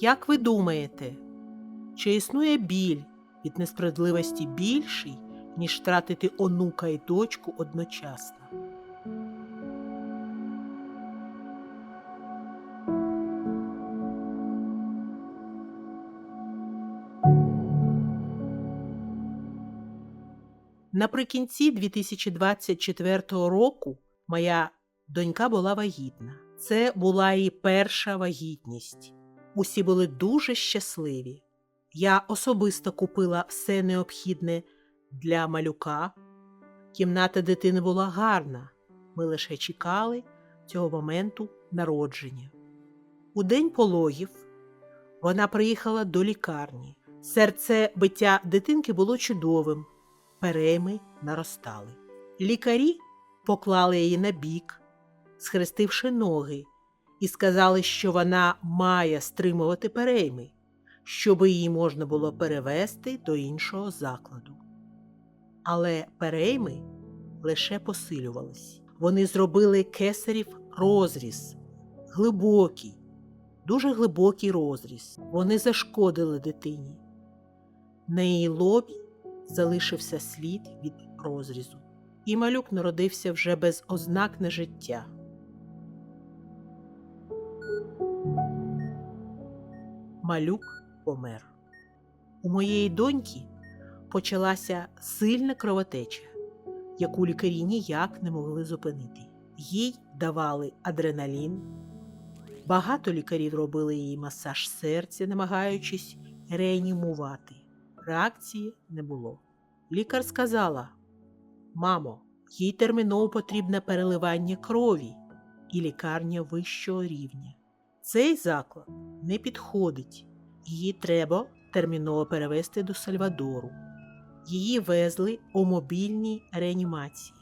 Як ви думаєте, чи існує біль від несправедливості більший, ніж втратити онука і дочку одночасно? Наприкінці 2024 року моя донька була вагітна. Це була її перша вагітність. Усі були дуже щасливі. Я особисто купила все необхідне для малюка. Кімната дитини була гарна. Ми лише чекали цього моменту народження. У день пологів вона приїхала до лікарні. Серце биття дитинки було чудовим, перейми наростали. Лікарі поклали її на бік, схрестивши ноги, і сказали, що вона має стримувати перейми, щоб її можна було перевести до іншого закладу. Але перейми лише посилювались. Вони зробили кесарів розріз, глибокий, дуже глибокий розріз. Вони зашкодили дитині. На її лобі залишився слід від розрізу, і малюк народився вже без ознак нежиття. Малюк помер. У моєї доньки почалася сильна кровотеча, яку лікарі ніяк не могли зупинити. Їй давали адреналін. Багато лікарів робили їй масаж серця, намагаючись реанімувати. Реакції не було. Лікар сказала: Мамо, їй терміново потрібне переливання крові і лікарня вищого рівня. Цей заклад не підходить. Її треба терміново перевести до Сальвадору. Її везли у мобільній реанімації.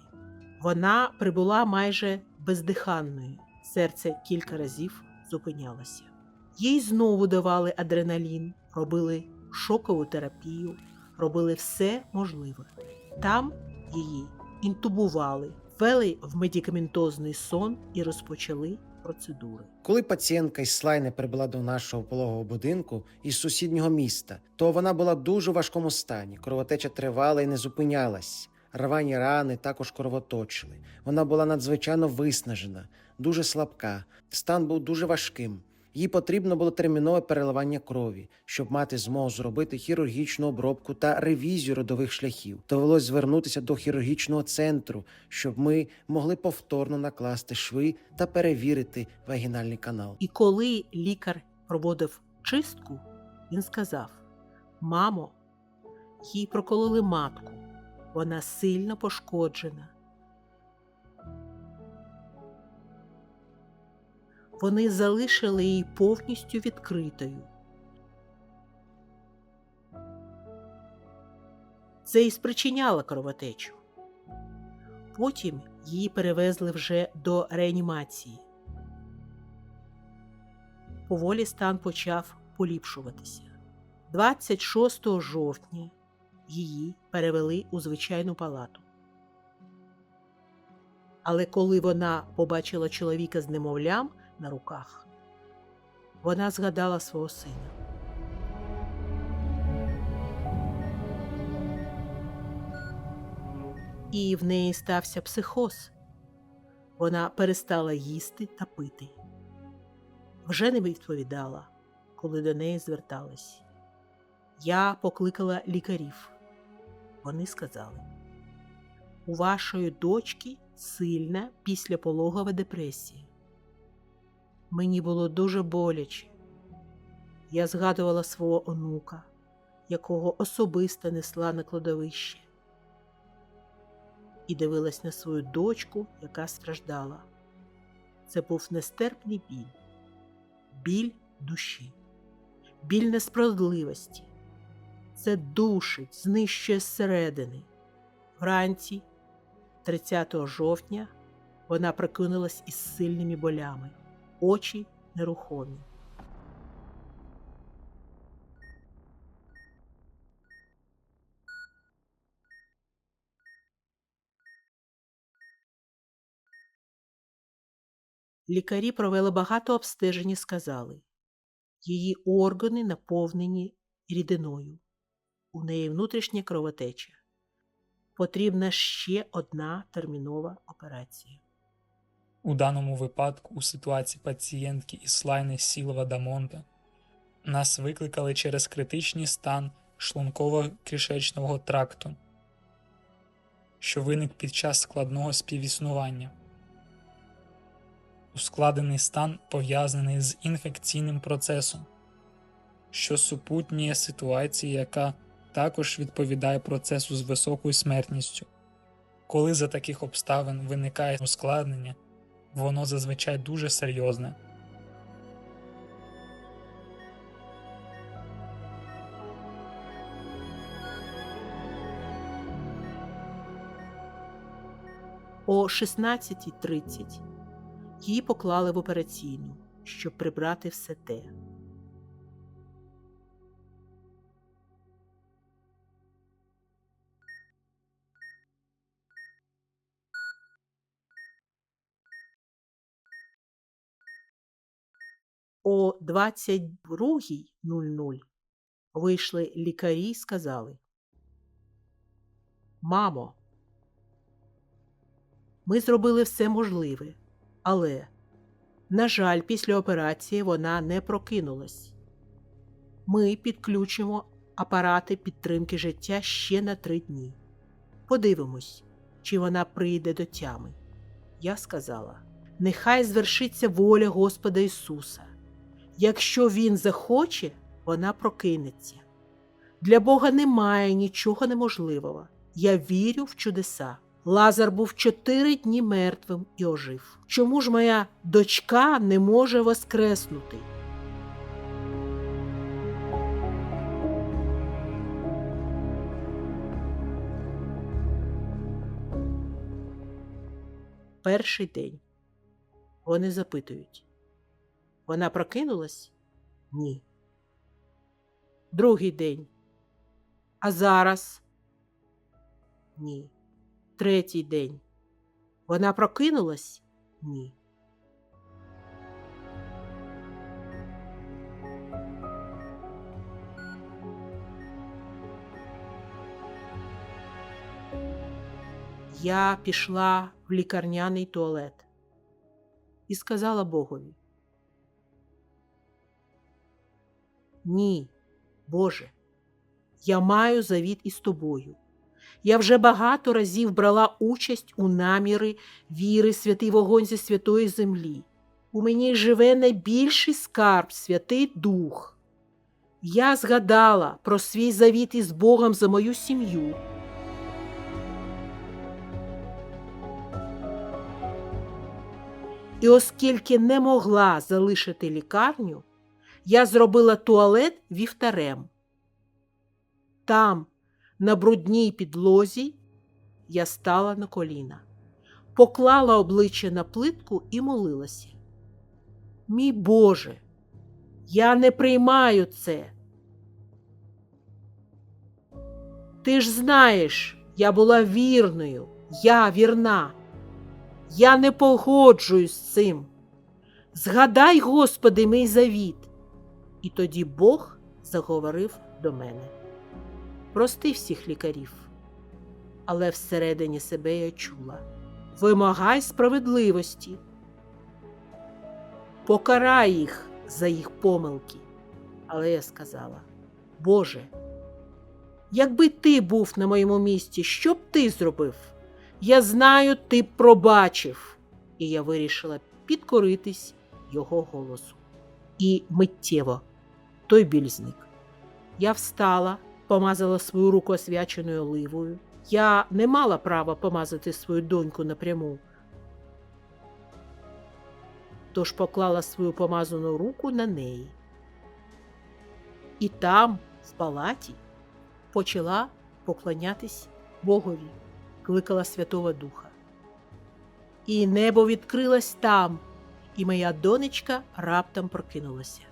Вона прибула майже бездиханною. Серце кілька разів зупинялося. Їй знову давали адреналін, робили шокову терапію, робили все можливе. Там її інтубували, ввели в медикаментозний сон і розпочали процедури. Коли пацієнтка із Слайни прибула до нашого пологового будинку із сусіднього міста, то вона була в дуже важкому стані. Кровотеча тривала і не зупинялась. Рвані рани також кровоточили. Вона була надзвичайно виснажена, дуже слабка. Стан був дуже важким. Їй потрібно було термінове переливання крові, щоб мати змогу зробити хірургічну обробку та ревізію родових шляхів. Довелось звернутися до хірургічного центру, щоб ми могли повторно накласти шви та перевірити вагінальний канал. І коли лікар проводив чистку, він сказав: Мамо, їй прокололи матку, вона сильно пошкоджена. Вони залишили її повністю відкритою. Це і спричиняло кровотечу. Потім її перевезли вже до реанімації. Поволі стан почав поліпшуватися. 26 жовтня її перевели у звичайну палату. Але коли вона побачила чоловіка з немовлям на руках, вона згадала свого сина. І в неї стався психоз. Вона перестала їсти та пити. Вже не відповідала, коли до неї звертались. Я покликала лікарів. Вони сказали: у вашої дочки сильна післяпологова депресія. Мені було дуже боляче. Я згадувала свого онука, якого особисто несла на кладовище, і дивилась на свою дочку, яка страждала. Це був нестерпний біль, біль душі, біль несправедливості. Це душить, знищує зсередини. Вранці, 30 жовтня, вона прокинулась із сильними болями, очі нерухомі. Лікарі провели багато обстежень і сказали, Її органи наповнені рідиною. У неї внутрішня кровотеча. Потрібна ще одна термінова операція. У даному випадку, у ситуації пацієнтки із Слайни Сілова Дамонта, нас викликали через критичний стан шлунково-кишечного тракту, що виник під час складного співіснування. Ускладений стан пов'язаний з інфекційним процесом, що супутнює ситуації, яка також відповідає процесу з високою смертністю. Коли за таких обставин виникає ускладнення, воно зазвичай дуже серйозне. О 16.30 її поклали в операційну, щоб прибрати все те. О 22.00 вийшли лікарі і сказали: Мамо, ми зробили все можливе, але, на жаль, після операції вона не прокинулась. Ми підключимо апарати підтримки життя ще на три дні. Подивимось, чи вона прийде до тями. Я сказала: нехай звершиться воля Господа Ісуса. Якщо Він захоче, вона прокинеться. Для Бога немає нічого неможливого. Я вірю в чудеса. Лазар був чотири дні мертвим і ожив. Чому ж моя дочка не може воскреснути? Перший день. Вони запитують. Вона прокинулась? Ні. Другий день. А зараз? Ні. Третій день. Вона прокинулась? Ні. Я пішла в лікарняний туалет і сказала Богові. Ні, Боже, я маю завіт із тобою. Я вже багато разів брала участь у наміри віри святий вогонь зі святої землі. У мені живе найбільший скарб, Святий Дух. Я згадала про свій завіт із Богом за мою сім'ю. І оскільки не могла залишити лікарню, я зробила туалет вівтарем. Там, на брудній підлозі, я стала на коліна, поклала обличчя на плитку і молилася. Мій Боже, я не приймаю це. Ти ж знаєш, я була вірною, я вірна. Я не погоджуюсь з цим. Згадай, Господи, мій завіт. І тоді Бог заговорив до мене. Прости всіх лікарів, але всередині себе я чула. Вимагай справедливості, покарай їх за їх помилки. Але я сказала: Боже, якби ти був на моєму місці, що б ти зробив? Я знаю, ти пробачив. І я вирішила підкоритись його голосу. І миттєво той біль зник. Я встала, помазала свою руку освяченою оливою. Я не мала права помазати свою доньку напряму. Тож поклала свою помазану руку на неї. І там, в палаті, почала поклонятись Богові, кликала Святого Духа. І небо відкрилось там, і моя донечка раптом прокинулася.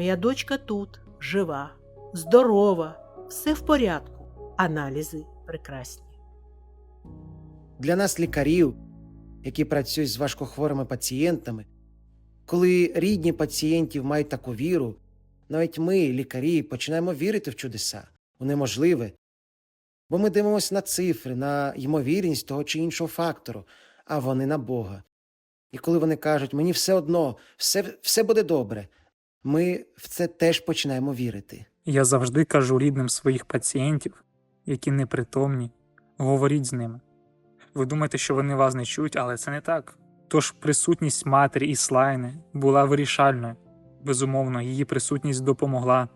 Моя дочка тут, жива, здорова, все в порядку. Аналізи прекрасні. Для нас, лікарів, які працюють з важкохворими пацієнтами, коли рідні пацієнтів мають таку віру, навіть ми, лікарі, починаємо вірити в чудеса, у неможливе. Бо ми дивимося на цифри, на ймовірність того чи іншого фактору, а вони на Бога. І коли вони кажуть, мені все одно, все, все буде добре, ми в це теж починаємо вірити. Я завжди кажу рідним своїх пацієнтів, які непритомні, говоріть з ними. Ви думаєте, що вони вас не чують, але це не так. Тож присутність матері і слайни була вирішальною. Безумовно, її присутність допомогла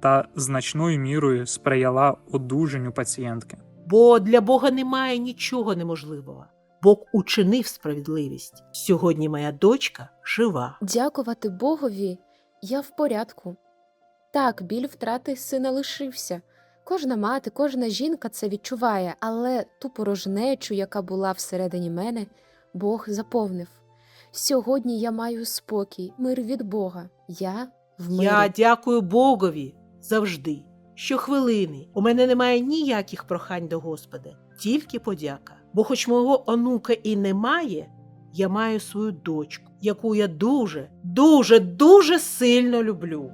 та значною мірою сприяла одужанню пацієнтки. Бо для Бога немає нічого неможливого. Бог учинив справедливість. Сьогодні моя дочка жива. Дякувати Богові, я в порядку. Так, біль втрати сина лишився. Кожна мати, кожна жінка це відчуває, але ту порожнечу, яка була всередині мене, Бог заповнив. Сьогодні я маю спокій, мир від Бога. Я в мирі. Я дякую Богові завжди. Щохвилини у мене немає ніяких прохань до Господа, тільки подяка. Бо, хоч мого онука і немає, я маю свою дочку, яку я дуже, дуже, дуже сильно люблю.